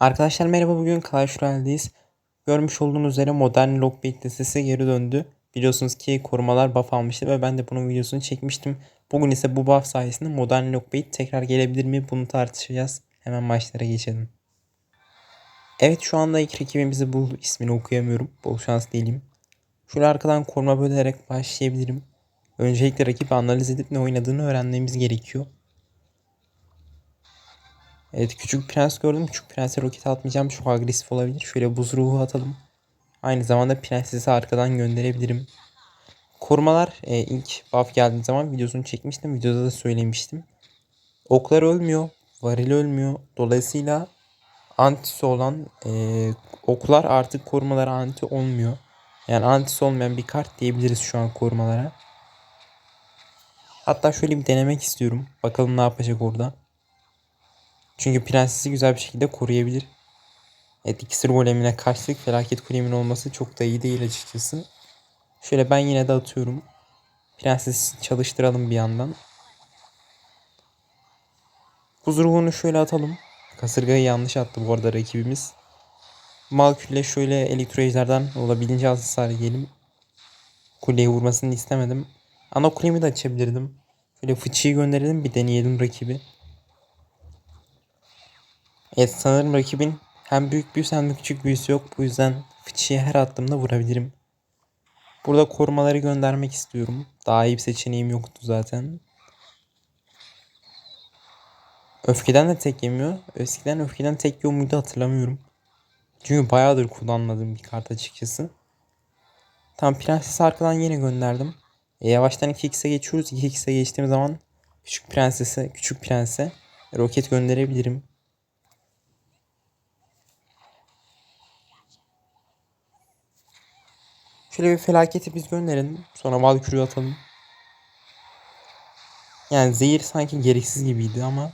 Arkadaşlar merhaba bugün Clash Royale'deyiz. Görmüş olduğunuz üzere modern lockbait listesi geri döndü. Biliyorsunuz ki korumalar buff almıştı ve ben de bunun videosunu çekmiştim. Bugün ise bu buff sayesinde modern lockbait tekrar gelebilir mi bunu tartışacağız. Hemen maçlara geçelim. Evet şu anda ilk rakibimizi buldu. İsmini okuyamıyorum. Bol şans diyelim. Şöyle arkadan koruma bölerek başlayabilirim. Öncelikle rakibi analiz edip ne oynadığını öğrenmemiz gerekiyor. Evet küçük prens gördüm. Küçük prense roket atmayacağım. Çok agresif olabilir. Şöyle buz ruhu atalım. Aynı zamanda prensesi arkadan gönderebilirim. Korumalar e, ilk buff geldiği zaman videosunu çekmiştim. Videoda da söylemiştim. Oklar ölmüyor. Varil ölmüyor. Dolayısıyla antisi olan e, oklar artık korumalara anti olmuyor. Yani antisi olmayan bir kart diyebiliriz şu an korumalara. Hatta şöyle bir denemek istiyorum. Bakalım ne yapacak orada. Çünkü prensesi güzel bir şekilde koruyabilir. Evet iksir golemine kaçtık. Felaket kulemin olması çok da iyi değil açıkçası. Şöyle ben yine de atıyorum. Prensesi çalıştıralım bir yandan. Buz ruhunu şöyle atalım. Kasırgayı yanlış attı bu arada rakibimiz. Malkül'le şöyle elektrojlerden olabildiğince az hasar yiyelim. Kuleyi vurmasını istemedim. Ana kulemi de açabilirdim. Şöyle fıçıyı gönderelim bir deneyelim rakibi. Evet sanırım rakibin hem büyük büyüsü hem de küçük büyüsü yok. Bu yüzden fıçıyı her attığımda vurabilirim. Burada korumaları göndermek istiyorum. Daha iyi bir seçeneğim yoktu zaten. Öfkeden de tek yemiyor. Eskiden öfkeden tek yiyor muydu hatırlamıyorum. Çünkü bayağıdır kullanmadığım bir kart açıkçası. Tam prensesi arkadan yine gönderdim. E, yavaştan 2x'e geçiyoruz. 2x'e geçtiğim zaman küçük prensese, küçük prense roket gönderebilirim. Şöyle bir felaketi biz gönderelim. Sonra Valkyrie'yi atalım. Yani zehir sanki gereksiz gibiydi ama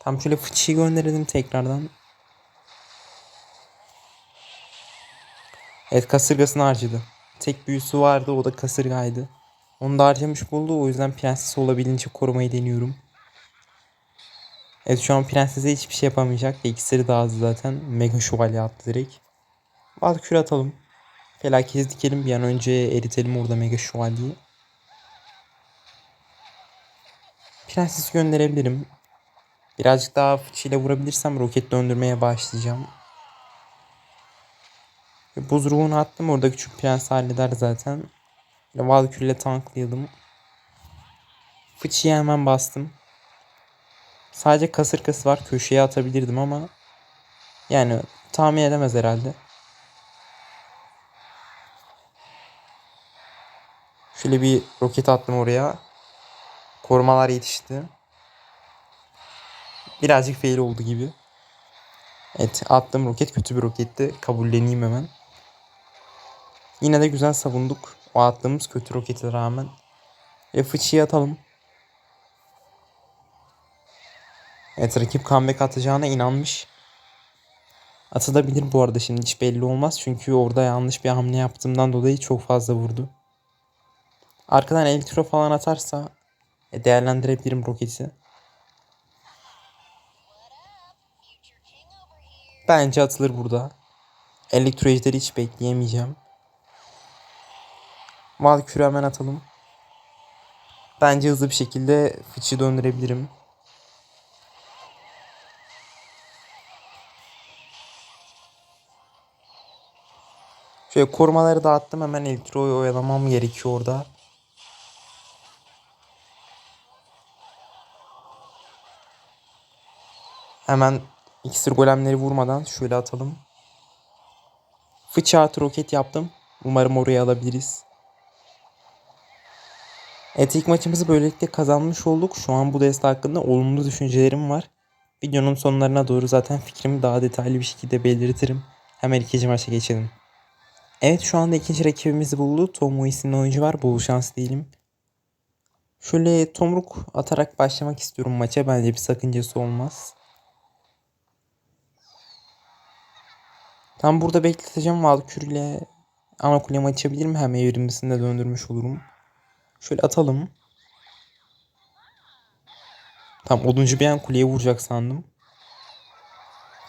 tam şöyle fıçıyı gönderelim tekrardan. Evet kasırgasını harcadı. Tek büyüsü vardı o da kasırgaydı. Onu da harcamış buldu o yüzden prenses olabildiğince korumayı deniyorum. Evet şu an prensese hiçbir şey yapamayacak. İkisleri daha az zaten. Mega şövalye attı direkt. Valkyrie atalım. Felaketi dikelim bir an önce eritelim orada mega şövalyeyi. Prenses gönderebilirim. Birazcık daha fıçıyla vurabilirsem roket döndürmeye başlayacağım. Buz ruhunu attım orada küçük prens halleder zaten. Valkyrie ile tanklayalım. Fıçıyı hemen bastım. Sadece kasırkası var. Köşeye atabilirdim ama yani tahmin edemez herhalde. Şöyle bir roket attım oraya. Korumalar yetişti. Birazcık fail oldu gibi. Evet attım roket kötü bir roketti. Kabulleneyim hemen. Yine de güzel savunduk. O attığımız kötü rokete rağmen. Ve fıçıyı atalım. Evet rakip comeback atacağına inanmış. Atılabilir bu arada şimdi hiç belli olmaz. Çünkü orada yanlış bir hamle yaptığımdan dolayı çok fazla vurdu. Arkadan elektro falan atarsa e, değerlendirebilirim roketi. Bence atılır burada. Elektro hiç bekleyemeyeceğim. Valkyrie hemen atalım. Bence hızlı bir şekilde fıçı döndürebilirim. Şöyle korumaları dağıttım. Hemen elektroyu oyalamam gerekiyor orada. Hemen iksir golemleri vurmadan şöyle atalım. Fıçı artı roket yaptım. Umarım oraya alabiliriz. Evet ilk maçımızı böylelikle kazanmış olduk. Şu an bu deste hakkında olumlu düşüncelerim var. Videonun sonlarına doğru zaten fikrimi daha detaylı bir şekilde belirtirim. Hemen ikinci maça geçelim. Evet şu anda ikinci rakibimizi buldu. Tomo isimli oyuncu var. Bol şans diyelim. Şöyle tomruk atarak başlamak istiyorum maça. Bence bir sakıncası olmaz. Tam burada bekleteceğim Valkyrie ile ana kulemi açabilirim. Hem evrimlisini de döndürmüş olurum. Şöyle atalım. Tam oduncu bir an kuleye vuracak sandım.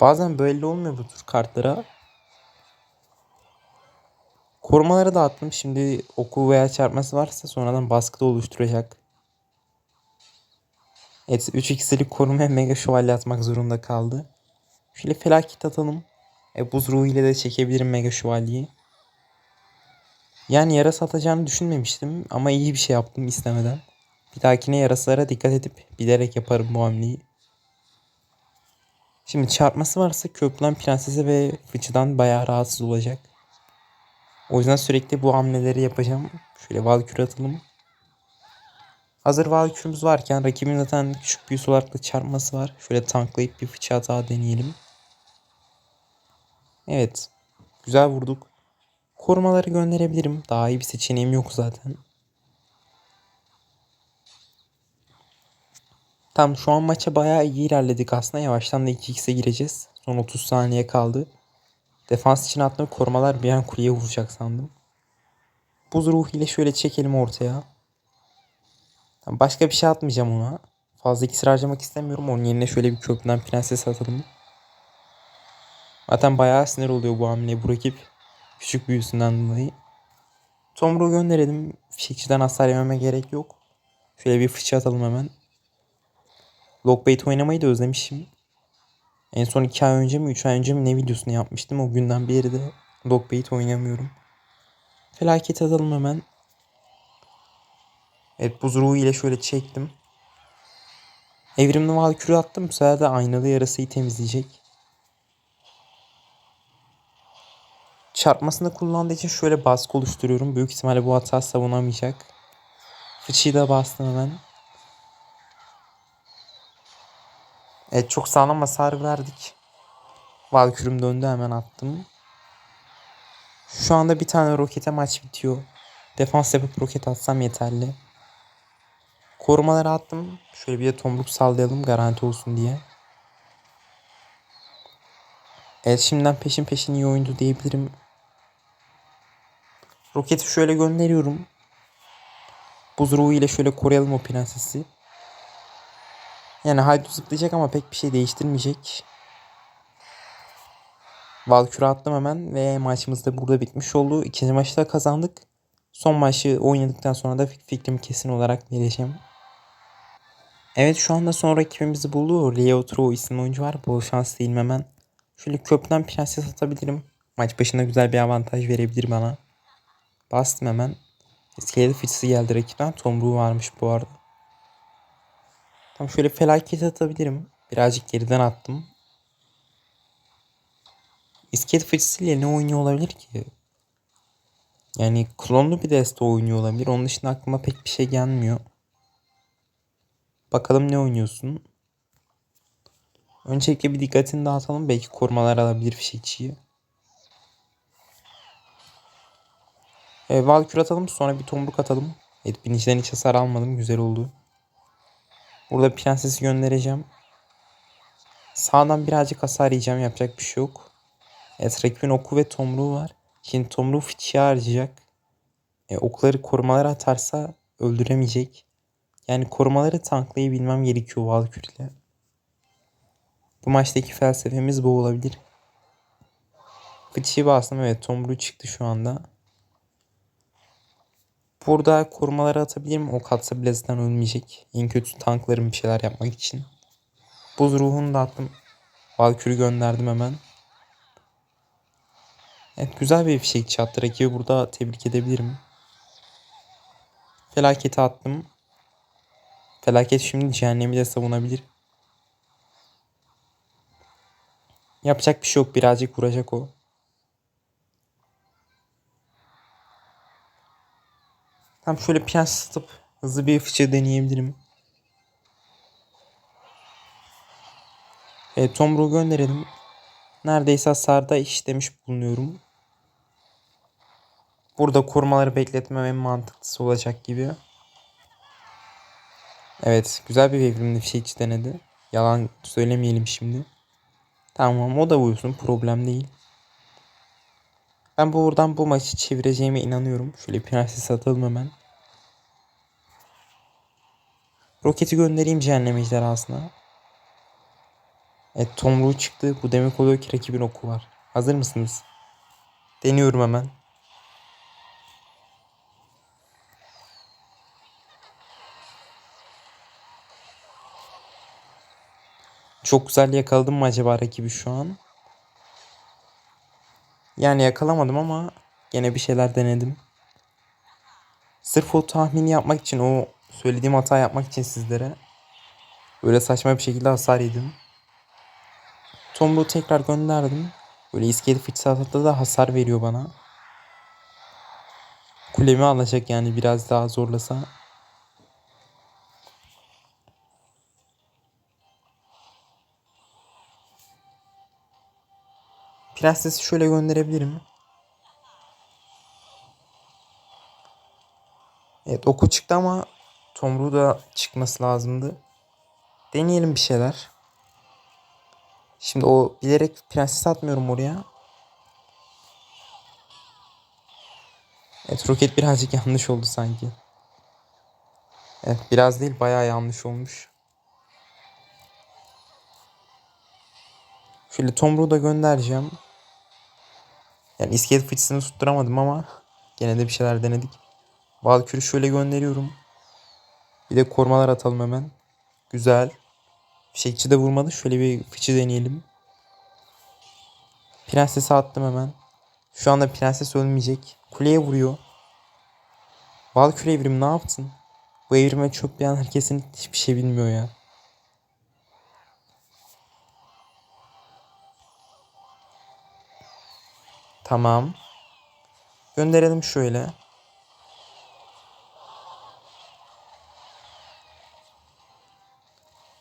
Bazen böyle olmuyor bu tür kartlara. Korumaları da attım. Şimdi oku veya çarpması varsa sonradan baskıda oluşturacak. Evet 3 iksirlik korumaya mega şövalye atmak zorunda kaldı. Şöyle felaket atalım. E, buz ruhu ile de çekebilirim mega şövalyeyi. Yani yarası atacağını düşünmemiştim ama iyi bir şey yaptım istemeden. Bir dahakine yarasılara dikkat edip bilerek yaparım bu hamleyi. Şimdi çarpması varsa köprülen prensese ve fıçıdan bayağı rahatsız olacak. O yüzden sürekli bu hamleleri yapacağım. Şöyle valkür atalım. Hazır valkürümüz varken rakibin zaten küçük büyüsü olarak da çarpması var. Şöyle tanklayıp bir fıçı hata deneyelim. Evet. Güzel vurduk. Korumaları gönderebilirim. Daha iyi bir seçeneğim yok zaten. Tamam şu an maça bayağı iyi ilerledik aslında. Yavaştan da 2x'e gireceğiz. Son 30 saniye kaldı. Defans için attığım korumalar bir an kuleye vuracak sandım. Buz ruhu ile şöyle çekelim ortaya. Başka bir şey atmayacağım ona. Fazla iksir harcamak istemiyorum. Onun yerine şöyle bir köprüden prenses atalım. Zaten bayağı sinir oluyor bu hamle bu rakip. Küçük büyüsünden dolayı. Tomru gönderelim. Fişekçiden hasar yememe gerek yok. Şöyle bir fıçı atalım hemen. Lockbait oynamayı da özlemişim. En son 2 ay önce mi 3 ay önce mi ne videosunu yapmıştım. O günden beri de Lockbait oynamıyorum. Felaket atalım hemen. Evet buz ruhu ile şöyle çektim. Evrimli valkürü attım. Bu sefer de aynalı yarasıyı temizleyecek. Çarpmasını kullandığı için şöyle baskı oluşturuyorum. Büyük ihtimalle bu hata savunamayacak. Fıçıyı da bastım hemen. Evet çok sağlam hasar verdik. Valkürüm döndü hemen attım. Şu anda bir tane rokete maç bitiyor. Defans yapıp roket atsam yeterli. Korumaları attım. Şöyle bir de tomruk sallayalım garanti olsun diye. Evet şimdiden peşin peşin iyi oyundu diyebilirim. Roketi şöyle gönderiyorum. Buz ruhu ile şöyle koruyalım o prensesi. Yani Haydu zıplayacak ama pek bir şey değiştirmeyecek. Valkür'e attım hemen ve maçımız da burada bitmiş oldu. İkinci maçı da kazandık. Son maçı oynadıktan sonra da fikrimi kesin olarak vereceğim. Evet şu anda son rakibimizi buldu. Leo Tro isimli oyuncu var. Bol şans değilim hemen. Şöyle köprüden prenses atabilirim. Maç başında güzel bir avantaj verebilir bana. Bastım hemen. İskeleli fıçısı geldi rakipten. Tomruğu varmış bu arada. Tam şöyle felaket atabilirim. Birazcık geriden attım. İskelet fıçısıyla ne oynuyor olabilir ki? Yani klonlu bir deste oynuyor olabilir. Onun dışında aklıma pek bir şey gelmiyor. Bakalım ne oynuyorsun? Öncelikle bir dikkatini dağıtalım. Belki korumalar alabilir fişekçiyi. E, Valkür atalım. Sonra bir tomruk atalım. Evet biniciden hiç hasar almadım. Güzel oldu. Burada prensesi göndereceğim. Sağdan birazcık hasar yiyeceğim. Yapacak bir şey yok. Evet rakibin oku ve tomruğu var. Şimdi tomruğu fıçıya harcayacak. E, okları korumalara atarsa öldüremeyecek. Yani korumaları tanklayabilmem gerekiyor Valkyrie ile. Bu maçtaki felsefemiz bu olabilir. Fıçıyı bastım evet tomruğu çıktı şu anda. Burada korumaları atabilirim. Ok atsa bile zaten ölmeyecek. En kötü tanklarım bir şeyler yapmak için. Buz ruhunu da attım. Valkür'ü gönderdim hemen. Evet güzel bir fişekçi attı. Rakibi burada tebrik edebilirim. Felaketi attım. Felaket şimdi cehennemi de savunabilir. Yapacak bir şey yok. Birazcık vuracak o. Tam şöyle prens satıp hızlı bir fıçı deneyebilirim. Evet Tomru gönderelim. Neredeyse hasarda işlemiş bulunuyorum. Burada korumaları bekletmem en mantıklısı olacak gibi. Evet güzel bir evrimli fişekçi denedi. Yalan söylemeyelim şimdi. Tamam o da uyusun problem değil. Ben buradan bu maçı çevireceğime inanıyorum. Şöyle prenses atalım hemen. Roketi göndereyim cehennem ejderhasına. Evet tomruğu çıktı. Bu demek oluyor ki rakibin oku var. Hazır mısınız? Deniyorum hemen. Çok güzel yakaladım mı acaba rakibi şu an? Yani yakalamadım ama gene bir şeyler denedim. Sırf o tahmini yapmak için, o söylediğim hata yapmak için sizlere böyle saçma bir şekilde hasar yedim. Tomruğu tekrar gönderdim. Böyle iskelet fıçısatta da hasar veriyor bana. Kulemi alacak yani biraz daha zorlasa. Prensesi şöyle gönderebilirim. Evet oku çıktı ama tomruğu da çıkması lazımdı. Deneyelim bir şeyler. Şimdi o bilerek prenses atmıyorum oraya. Evet roket birazcık yanlış oldu sanki. Evet biraz değil bayağı yanlış olmuş. Şöyle tomruğu da göndereceğim. Yani iskelet fıçısını tutturamadım ama gene de bir şeyler denedik. Valkür'ü şöyle gönderiyorum. Bir de korumalar atalım hemen. Güzel. Fişekçi de vurmadı. Şöyle bir fıçı deneyelim. Prensesi attım hemen. Şu anda prenses ölmeyecek. Kuleye vuruyor. Valkür evrim ne yaptın? Bu evrime çöp bir an herkesin hiçbir şey bilmiyor ya. Tamam. Gönderelim şöyle.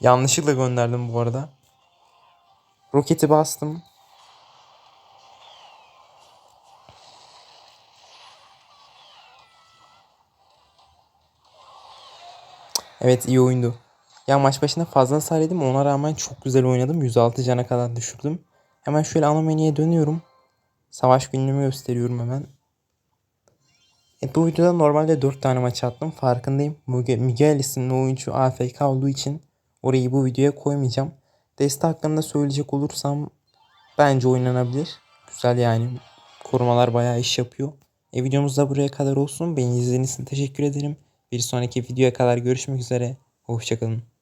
Yanlışlıkla gönderdim bu arada. Roketi bastım. Evet iyi oyundu. Ya maç başında fazla hasar yedim ona rağmen çok güzel oynadım. 106 cana kadar düşürdüm. Hemen şöyle ana menüye dönüyorum. Savaş günlüğümü gösteriyorum hemen. Evet, bu videoda normalde 4 tane maç attım. Farkındayım. Miguel isimli oyuncu AFK olduğu için orayı bu videoya koymayacağım. Deste hakkında söyleyecek olursam bence oynanabilir. Güzel yani. Korumalar bayağı iş yapıyor. E, videomuz da buraya kadar olsun. Beni izlediğiniz için teşekkür ederim. Bir sonraki videoya kadar görüşmek üzere. Hoşçakalın.